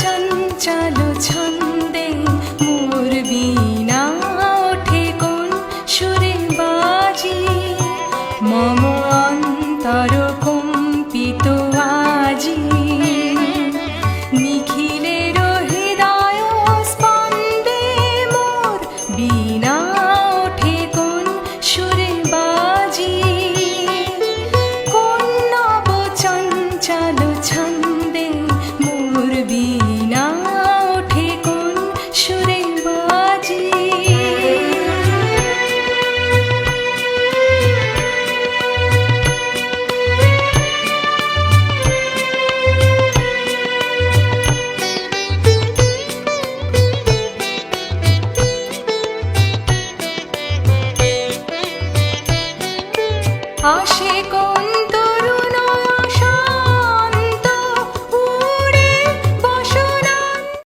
চঞ্চল ছন্দে বীণা ওঠে কোন সুরে বাজি। আসে কোন